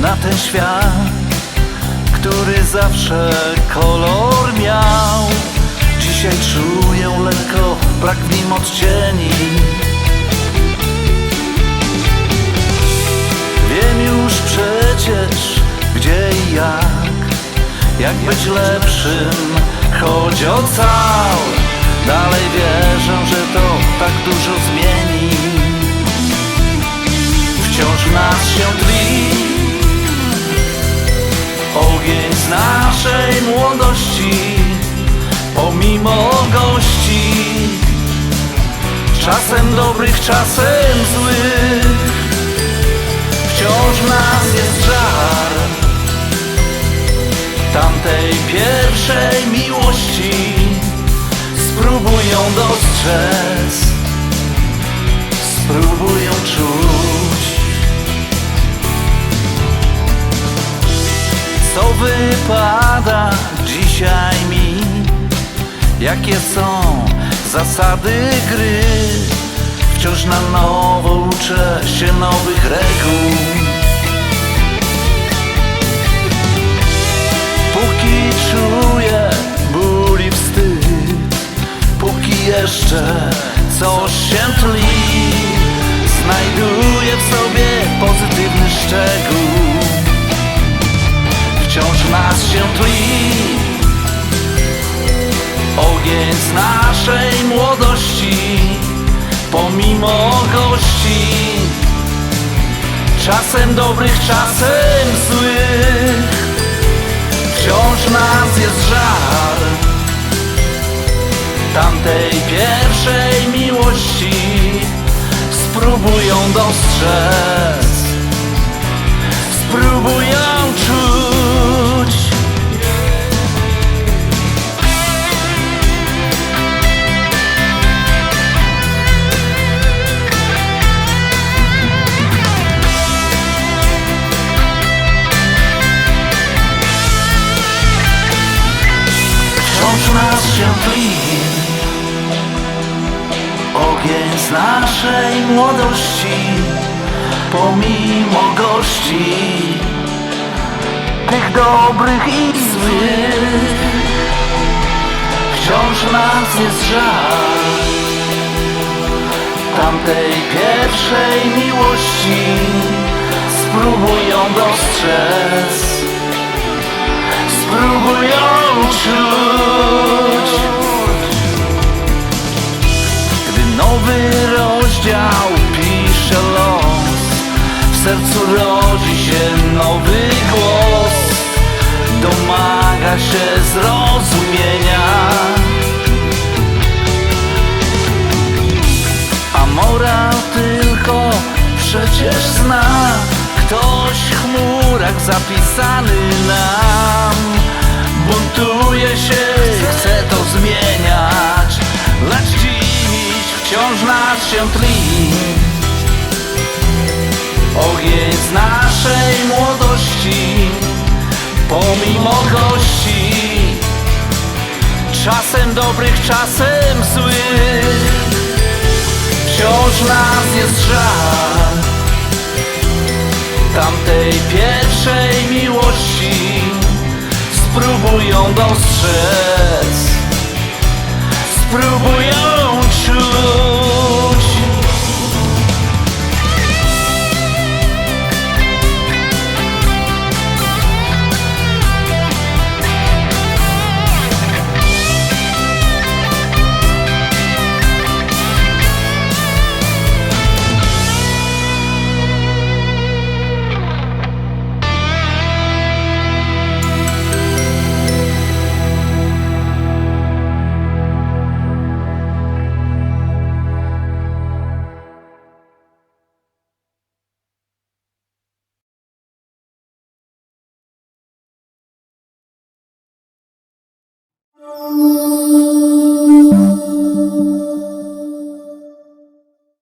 na ten świat, który zawsze kolor miał. Dzisiaj czuję lekko brak w nim odcieni. Wiem już przecież gdzie i jak, jak być lepszym, choć. Dalej naszej młodości Pomimo gości. Czasem dobrych, czasem złych. Wciąż nas jest żar Tamtej pierwszej miłości. Spróbują dostrzec. Spróbują Co wypada dzisiaj mi? Jakie są zasady gry? Wciąż na nowo uczę się nowych reguł. Póki czuję ból i wstyd Póki jeszcze coś się tli Znajduję w sobie pozytywny szczegół Nas się tli. Ogień z naszej młodości Pomimo gości. Czasem dobrych, czasem złych. Wciąż nas jest żal Tamtej pierwszej miłości. Spróbują dostrzec Spróbują Ogień z naszej młodości Pomimo gości Tych dobrych i złych. Wciąż nas jest żal Tamtej pierwszej miłości. Spróbują dostrzec. Spróbują czuć sercu rodzi się nowy głos. Domaga się zrozumienia. A moral tylko przecież zna. Ktoś w chmurach zapisany nam Buntuje się, chce to zmieniać. Lecz dziś wciąż nas się tli naszej młodości Pomimo gości. Czasem dobrych, czasem złych. Wciąż nas jest żal Tamtej pierwszej miłości. Spróbują dostrzec Música